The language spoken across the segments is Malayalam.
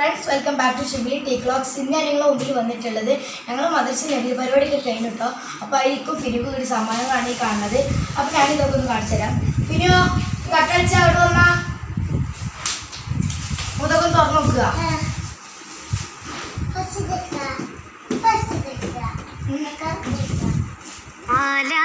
Friends welcome back to Shibili T clocks ഇന്ന് ഞാൻ നിങ്ങളെ മുമ്പിൽ വന്നിട്ടുള്ളത് ഞങ്ങൾ മദർസ് നെല്ലി പരിപാടിക്ക് കഴിഞ്ഞു കേട്ടോ അപ്പോൾ അതിലേക്കും ഫിനുക്കും ഒരു സമ്മാനങ്ങളാണ് ഈ കാണുന്നത്. അപ്പോൾ ഞാൻ ഇതൊക്കെ ഒന്ന് കാണിച്ചു തരാം. ഫിനു കട്ടടിച്ച അവിടെ വന്നാ. ഇതൊക്കെ ഒന്ന് തുറന്നു നോക്കുക. ആലാ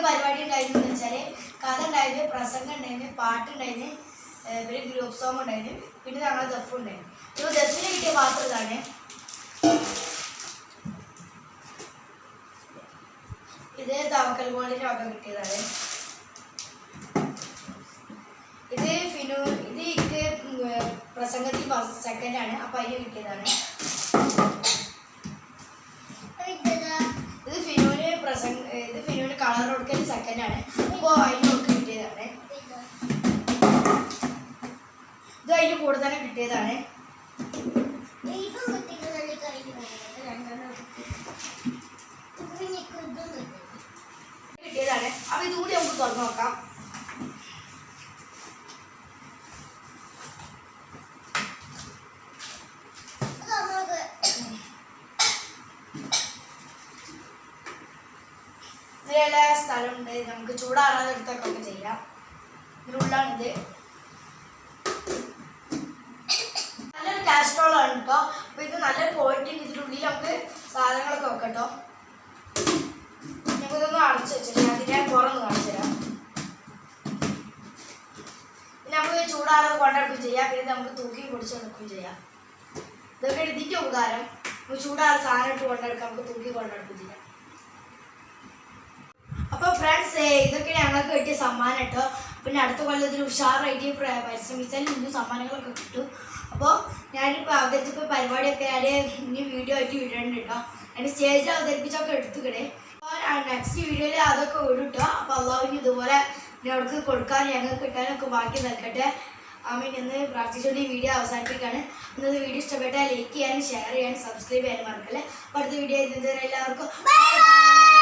എന്തൊക്കെ പരിപാടി ഉണ്ടായിരുന്നു എന്ന് വെച്ചാൽ കഥ ഉണ്ടായിരുന്നു പ്രസംഗം ഉണ്ടായിരുന്നു പാട്ടുണ്ടായിരുന്നു പിന്നെ ഗ്രൂപ്പ് സോങ് ഉണ്ടായിരുന്നു പിന്നെ ഞങ്ങൾ ദഫ് ഉണ്ടായിരുന്നു ഇപ്പോൾ ദഫിന് കിട്ടിയ പാത്രം ഇതാണ്. ഇത് തവക്കൽ ഗോൾഡിന്റെ ഒക്കെ കിട്ടിയതാണ്. ഇത് ഫിനു ഇത് പ്രസംഗത്തിൽ സെക്കൻഡാണ് അപ്പം അതിന് കിട്ടിയതാണ്. കൊടുക്കൽ സെക്കൻഡ് ആണ് അപ്പോൾ അതിന് കൊടുക്ക് കിട്ടിയതാണ്. ഇത് അതിന്റെ കൂടെ തന്നെ കിട്ടിയതാണ്. കിട്ടിയതാണ് അപ്പോൾ ഇതുകൂടി നമുക്ക് തുറന്നു നോക്കാം. ഇതിലുള്ള സ്ഥലമുണ്ട്. നമുക്ക് ചൂടാറാതെ എടുത്തൊക്കെ ചെയ്യാം ഇതിനുള്ളാണിത് നല്ലൊരു കാസ്ട്രോളാണ് കേട്ടോ അപ്പോൾ ഇത് നല്ല പോയിട്ടുണ്ട് ഇതിനുള്ളിൽ നമുക്ക് സാധനങ്ങളൊക്കെ വെക്കട്ടോ. കേട്ടോ നമുക്കിതൊന്ന് അടച്ചു വെച്ചിട്ട് അതിന്റെ പുറം കാണിച്ചു തരാം. നമുക്ക് ചൂടാറാതെ കൊണ്ടെടുക്കുകയും ചെയ്യാം. പിന്നെ നമുക്ക് തൂക്കി പൊടിച്ച് എടുക്കുകയും ചെയ്യാം. ഇതൊക്കെ ഇതിന്റെ ഉപകാരം. ചൂടാറ് സാധനം ഇട്ട് കൊണ്ടെടുക്കാം. നമുക്ക് തൂക്കി കൊണ്ടെടുക്കുകയും ചെയ്യാം. ഇതൊക്കെ ഞങ്ങൾക്ക് കിട്ടിയ സമ്മാനം കേട്ടോ. പിന്നെ അടുത്ത കൊല്ലത്തിൽ ഉഷാറായിട്ട് പ്ര- പരിശ്രമിച്ചാൽ ഇന്നും സമ്മാനങ്ങളൊക്കെ കിട്ടും. അപ്പോൾ ഞാനിപ്പോൾ അവതരിച്ചപ്പോൾ പരിപാടിയൊക്കെ ഞാൻ ഇനി വീഡിയോ ആയിട്ട് വിടേണ്ട കേട്ടോ. അതിന് സ്റ്റേജിൽ അവതരിപ്പിച്ചൊക്കെ എടുത്തുകിടേ അപ്പോൾ നെക്സ്റ്റ് വീഡിയോയിൽ അതൊക്കെ വിടും കേട്ടോ. അപ്പോൾ അള്ളാഹുവിന് ഇതുപോലെ ഞങ്ങൾക്ക് കൊടുക്കാൻ ഞങ്ങൾക്ക് കിട്ടാനൊക്കെ ബാക്കി നിൽക്കട്ടെ. ആമീൻ. ഇന്ന് പ്രാർത്ഥിച്ചുകൊണ്ട് ഈ വീഡിയോ അവസാനിപ്പിക്കുകയാണ്. ഇന്നത്തെ വീഡിയോ ഇഷ്ടപ്പെട്ടാൽ ലൈക്ക് ചെയ്യാനും ഷെയർ ചെയ്യാനും സബ്സ്ക്രൈബ് ചെയ്യാനും മറക്കല്ലേ. അടുത്ത വീഡിയോ എത്തുന്നവരെ എല്ലാവർക്കും.